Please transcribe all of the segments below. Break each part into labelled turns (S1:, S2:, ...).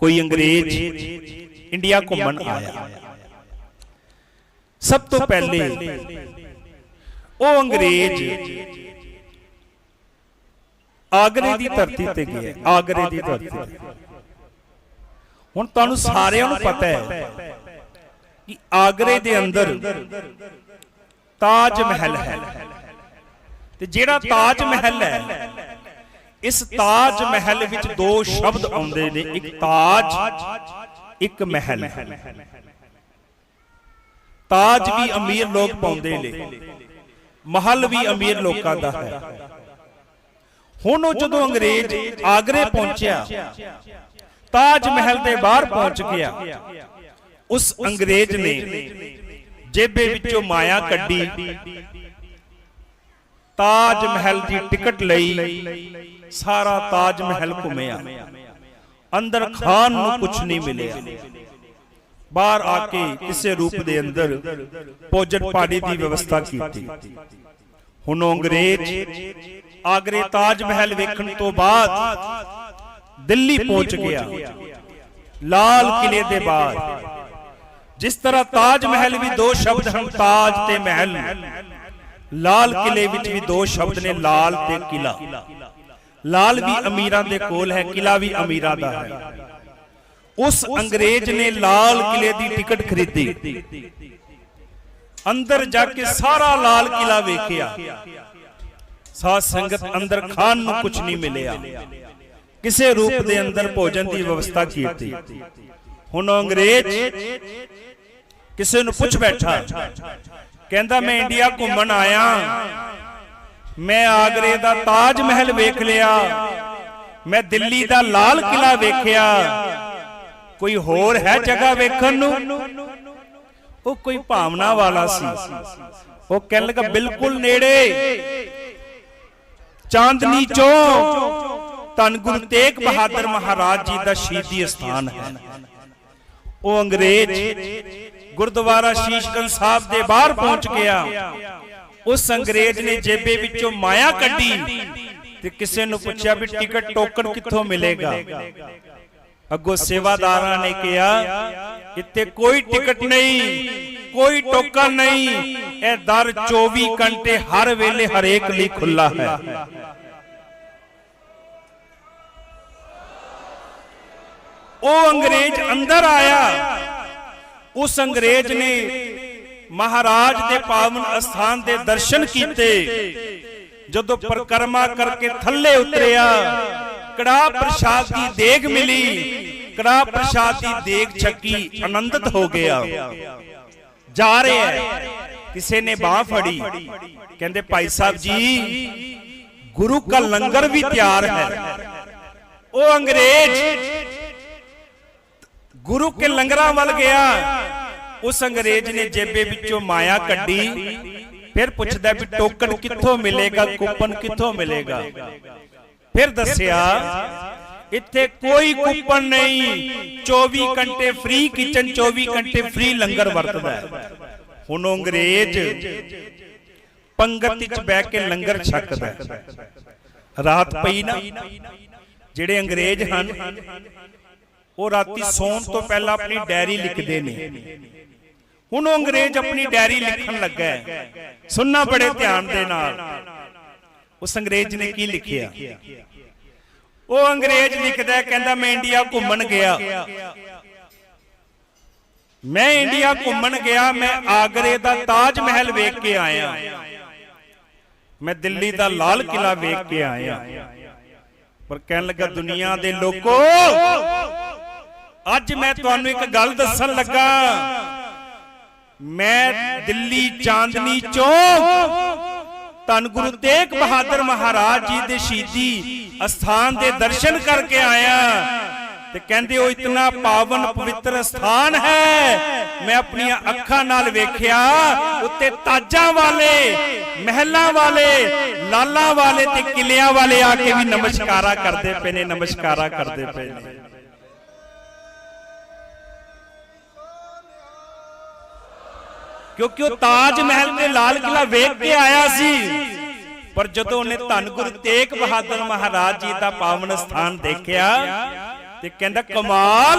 S1: ਕੋਈ ਅੰਗਰੇਜ਼ ਇੰਡੀਆ ਘੁੰਮਣ ਆਇਆ। ਸਭ ਤੋਂ ਪਹਿਲੇ ਉਹ ਅੰਗਰੇਜ਼ ਆਗਰੇ ਦੀ ਧਰਤੀ ਤੇ ਗਿਆ ਆਗਰੇ ਦੀ ਧਰਤੀ ਹੁਣ ਤੁਹਾਨੂੰ ਸਾਰਿਆਂ ਨੂੰ ਪਤਾ ਹੈ ਕਿ ਆਗਰੇ ਦੇ ਅੰਦਰ ਤਾਜ ਮਹਿਲ ਹੈ। ਤੇ ਜਿਹੜਾ ਤਾਜ ਮਹਿਲ ਹੈ ਇਸ ਤਾਜ ਮਹਿਲ ਵਿੱਚ ਦੋ ਸ਼ਬਦ ਆਉਂਦੇ ਨੇ, ਇੱਕ ਤਾਜ, ਇੱਕ ਮਹਿਲ। ਤਾਜ ਵੀ ਅਮੀਰ ਲੋਕ ਪਾਉਂਦੇ ਨੇ, ਮਹਲ ਵੀ ਅਮੀਰ ਲੋਕਾਂ ਦਾ ਹੈ। ਹੁਣ ਉਹ ਜਦੋਂ ਅੰਗਰੇਜ਼ ਆਗਰੇ ਪਹੁੰਚਿਆ, ਤਾਜ ਮਹਿਲ ਦੇ ਬਾਹਰ ਪਹੁੰਚ ਗਿਆ, ਉਸ ਅੰਗਰੇਜ਼ ਨੇ ਜੇਬੇ ਵਿੱਚੋਂ ਮਾਇਆ ਕੱਢੀ, ਤਾਜ ਮਹਿਲ ਦੀ ਟਿਕਟ ਲਈ ਸਾਰਾ ਤਾਜ ਮਹਿਲ ਘੁੰਮਿਆ। ਅੰਦਰ ਖਾਨ ਨੂੰ ਕੁਝ ਨਹੀਂ ਮਿਲਿਆ। ਬਾਹਰ ਆ ਕੇ ਕਿਸੇ ਰੂਪ ਦੇ ਅੰਦਰ ਭੋਜਨ ਪਾਣੀ ਦੀ ਵਿਵਸਥਾ ਕੀਤੀ। ਹੁਣ ਅੰਗਰੇਜ਼ ਆਗਰੇ ਤਾਜ ਮਹਿਲ ਵੇਖਣ ਤੋਂ ਬਾਅਦ ਦਿੱਲੀ ਪਹੁੰਚ ਗਿਆ। ਲਾਲ ਕਿਲੇ ਦੇ ਬਾਹਰ। ਜਿਸ ਤਰ੍ਹਾਂ ਤਾਜ ਮਹਿਲ ਵੀ ਦੋ ਸ਼ਬਦ ਹਨ ਤਾਜ ਤੇ ਮਹਿਲ। ਲਾਲ ਕਿਲੇ ਵਿੱਚ ਵੀ ਦੋ ਸ਼ਬਦ ਨੇ ਲਾਲ ਤੇ ਕਿਲਾ। ਲਾਲ ਵੀ ਅਮੀਰਾਂ ਦੇ ਕੋਲ ਹੈ ਕਿਲਾ ਵੀ ਅਮੀਰਾਂ ਦਾ ਹੈ। ਉਸ ਅੰਗਰੇਜ਼ ਨੇ ਲਾਲ ਕਿਲੇ ਦੀ ਟਿਕਟ ਖਰੀਦੀ। ਅੰਦਰ ਜਾ ਕੇ ਸਾਰਾ ਲਾਲ ਕਿਲਾ ਵੇਖਿਆ। ਸਾਧ ਸੰਗਤ ਅੰਦਰ ਖਾਨ ਨੂੰ ਕੁਝ ਨਹੀਂ ਮਿਲਿਆ। ਕਿਸੇ ਰੂਪ ਦੇ ਅੰਦਰ ਭੋਜਨ ਦੀ ਵਿਵਸਥਾ ਕੀਤੀ। ਹੁਣ ਅੰਗਰੇਜ਼ ਕਿਸੇ ਨੂੰ ਪੁੱਛ ਬੈਠਾ। ਕਹਿੰਦਾ ਮੈਂ ਇੰਡੀਆ ਘੁੰਮਣ ਆਇਆ। ਮੈਂ ਆਗਰੇ ਦਾ ਤਾਜ ਮਹਿਲ ਵੇਖ ਲਿਆ। ਮੈਂ ਦਿੱਲੀ ਦਾ ਲਾਲ ਕਿਲਾ ਵੇਖਿਆ। ਕੋਈ ਹੋਰ ਹੈ ਜਗ੍ਹਾ ਵੇਖਣ ਨੂੰ? ਉਹ ਕੋਈ ਭਾਵਨਾ ਵਾਲਾ ਸੀ। ਉਹ ਕਹਿਣ ਲੱਗਾ ਬਿਲਕੁਲ ਨੇੜੇ। ਚਾਂਦਨੀ ਚੌਕ ਧੰਨ ਗੁਰੂ ਤੇਗ ਬਹਾਦਰ ਮਹਾਰਾਜ ਜੀ ਦਾ ਸ਼ਹੀਦੀ ਸਥਾਨ ਹੈ। ਉਹ ਅੰਗਰੇਜ਼ ਗੁਰਦੁਆਰਾ ਸ਼ੀਸ਼ਗੰਜ ਸਾਹਿਬ ਦੇ ਬਾਹਰ ਪਹੁੰਚ ਗਿਆ। ਉਸ ਅੰਗਰੇਜ਼ ਨੇ ਜੇਬੇ ਵਿੱਚੋਂ ਮਾਇਆ ਕੱਢੀ ਤੇ ਕਿਸੇ ਨੂੰ ਪੁੱਛਿਆ ਵੀ ਟਿਕਟ ਟੋਕਨ ਕਿੱਥੋਂ ਮਿਲੇਗਾ? ਅੱਗੋਂ ਸੇਵਾਦਾਰਾਂ ਨੇ ਕਿਹਾ, ਇੱਥੇ ਕੋਈ ਟਿਕਟ ਨਹੀਂ, ਕੋਈ ਟੋਕਨ ਨਹੀਂ, ਇਹ ਦਰ 24 ਘੰਟੇ ਹਰ ਵੇਲੇ ਹਰੇਕ ਲਈ ਖੁੱਲਾ ਹੈ। ਉਹ ਅੰਗਰੇਜ਼ ਅੰਦਰ ਆਇਆ। ਉਸ ਅੰਗਰੇਜ਼ ਨੇ ਮਹਾਰਾਜ ਦੇ ਪਾਵਨ ਅਸਥਾਨ ਦੇ ਦਰਸ਼ਨ ਕੀਤੇ। ਜਦੋਂ ਪਰਕਰਮਾ ਕਰਕੇ ਥੱਲੇ ਉਤਰਿਆ, ਕੜਾ ਪ੍ਰਸ਼ਾਦ ਦੀ ਦੇਗ ਮਿਲੀ। ਕੜਾ ਪ੍ਰਸ਼ਾਦ ਦੀ ਦੇਗ ਛੱਕੀ, ਆਨੰਦਿਤ ਹੋ ਗਿਆ। ਜਾ ਰਿਹਾ ਕਿਸੇ ਨੇ ਬਾਹ ਫੜੀ। ਕਹਿੰਦੇ, ਭਾਈ ਸਾਹਿਬ ਜੀ, ਗੁਰੂ ਕਾ ਲੰਗਰ ਵੀ ਤਿਆਰ ਹੈ। ਉਹ ਅੰਗਰੇਜ਼ ਗੁਰੂ ਕੇ ਲੰਗਰਾਂ ਵੱਲ ਗਿਆ। ਉਸ ਅੰਗਰੇਜ਼ ਨੇ ਜੇਬੇ ਵਿੱਚੋਂ ਮਾਇਆ ਕੱਢੀ, ਫਿਰ ਪੁੱਛਦਾ ਵੀ ਟੋਕਨ ਕਿੱਥੋਂ ਮਿਲੇਗਾ, ਕੂਪਨ ਕਿੱਥੋਂ ਮਿਲੇਗਾ? ਫਿਰ ਦੱਸਿਆ, ਇੱਥੇ ਕੋਈ ਕੂਪਨ ਨਹੀਂ 24 ਘੰਟੇ ਫ੍ਰੀ ਕਿਚਨ 24 ਘੰਟੇ ਫ੍ਰੀ ਲੰਗਰ ਵਰਤਦਾ ਹੁਣ ਅੰਗਰੇਜ਼ ਪੰਗਤ ਵਿੱਚ ਬਹਿ ਕੇ ਲੰਗਰ ਛਕਦਾ ਰਾਤ ਪਈ ਨਾ, ਜਿਹੜੇ ਅੰਗਰੇਜ਼ ਹਨ, ਉਹ ਰਾਤੀ ਸੌਣ ਤੋਂ ਪਹਿਲਾਂ ਆਪਣੀ ਡਾਇਰੀ ਲਿਖਦੇ ਨੇ। ਹੁਣ ਉਹ ਅੰਗਰੇਜ਼ ਆਪਣੀ ਡਾਇਰੀ ਲਿਖਣ ਲੱਗਾ ਹੈ। ਸੁਣਨਾ ਬੜੇ ਧਿਆਨ ਦੇ ਨਾਲ। ਉਸ ਅੰਗਰੇਜ਼ ਨੇ ਕੀ ਲਿਖਿਆ? ਉਹ ਅੰਗਰੇਜ਼ ਲਿਖਦਾ ਕਹਿੰਦਾ ਮੈਂ ਇੰਡੀਆ ਘੁੰਮਣ ਗਿਆ। ਮੈਂ ਇੰਡੀਆ ਘੁੰਮਣ ਗਿਆ ਮੈਂ ਆਗਰੇ ਦਾ ਤਾਜ ਮਹਿਲ ਵੇਖ ਕੇ ਆਇਆ। ਮੈਂ ਦਿੱਲੀ ਦਾ ਲਾਲ ਕਿਲਾ ਵੇਖ ਕੇ ਆਇਆ। ਪਰ ਕਹਿਣ ਲੱਗਾ ਦੁਨੀਆ ਦੇ ਲੋਕੋ ਅੱਜ ਮੈਂ ਤੁਹਾਨੂੰ ਇੱਕ ਗੱਲ ਦੱਸਣ ਲੱਗਾ। ਮੈਂ ਦਿੱਲੀ ਚਾਂਦਨੀ ਚੌਕ। ਧੰਨ ਗੁਰੂ ਤੇਗ ਬਹਾਦਰ ਮਹਾਰਾਜ ਜੀ ਦੇ ਸ਼ਹੀਦੀ ਅਸਥਾਨ ਦੇ ਦਰਸ਼ਨ ਕਰਕੇ ਆਇਆ। ਤੇ ਕਹਿੰਦੇ ਉਹ ਇਤਨਾ ਪਾਵਨ ਪਵਿੱਤਰ ਸਥਾਨ ਹੈ। ਮੈਂ ਆਪਣੀਆਂ ਅੱਖਾਂ ਨਾਲ ਵੇਖਿਆ, ਉੱਤੇ ਤਾਜਾਂ ਵਾਲੇ, ਮਹਿਲਾਂ ਵਾਲੇ, ਲਾਲਾਂ ਵਾਲੇ ਤੇ ਕਿਲਿਆਂ ਵਾਲੇ ਆ ਕੇ ਵੀ ਨਮਸਕਾਰਾ ਕਰਦੇ ਪਏ ਨੇ, ਨਮਸਕਾਰਾ ਕਰਦੇ ਪਏ ਨੇ। ਕਿਉਂਕਿ ਉਹ ਤਾਜ ਮਹਿਲ ਤੇ ਲਾਲ ਕਿਲਾ ਵੇਖ ਕੇ ਆਇਆ ਸੀ। ਪਰ ਜਦੋਂ ਉਹਨੇ ਧੰਨ ਗੁਰੂ ਤੇਗ ਬਹਾਦਰ ਮਹਾਰਾਜ ਜੀ ਦਾ ਪਾਵਨ ਸਥਾਨ ਦੇਖਿਆ ਤੇ ਕਹਿੰਦਾ, ਕਮਾਲ,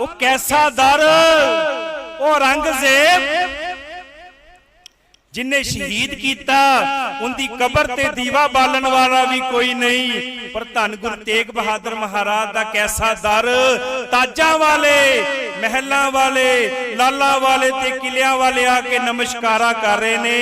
S1: ਉਹ ਕੈਸਾ ਦਰ? ਉਹ ਰੰਗਜ਼ੇਬ। ਜਿਨੇ ਸ਼ਹੀਦ ਕੀਤਾ, ਉਹਦੀ ਕਬਰ ਤੇ ਦੀਵਾ ਬਾਲਣ ਵਾਲਾ ਵੀ ਕੋਈ ਨਹੀਂ। ਪਰ ਧੰਨ ਗੁਰੂ ਤੇਗ ਬਹਾਦਰ ਮਹਾਰਾਜ ਦਾ ਕੈਸਾ ਦਰ? ਤਾਜਾਂ ਵਾਲੇ ਮਹਿਲਾਂ ਵਾਲੇ ਲਾਲਾ ਵਾਲੇ ਤੇ ਕਿਲਿਆਂ ਵਾਲੇ ਆ ਕੇ ਨਮਸਕਾਰਾਂ ਕਰ ਰਹੇ ਨੇ।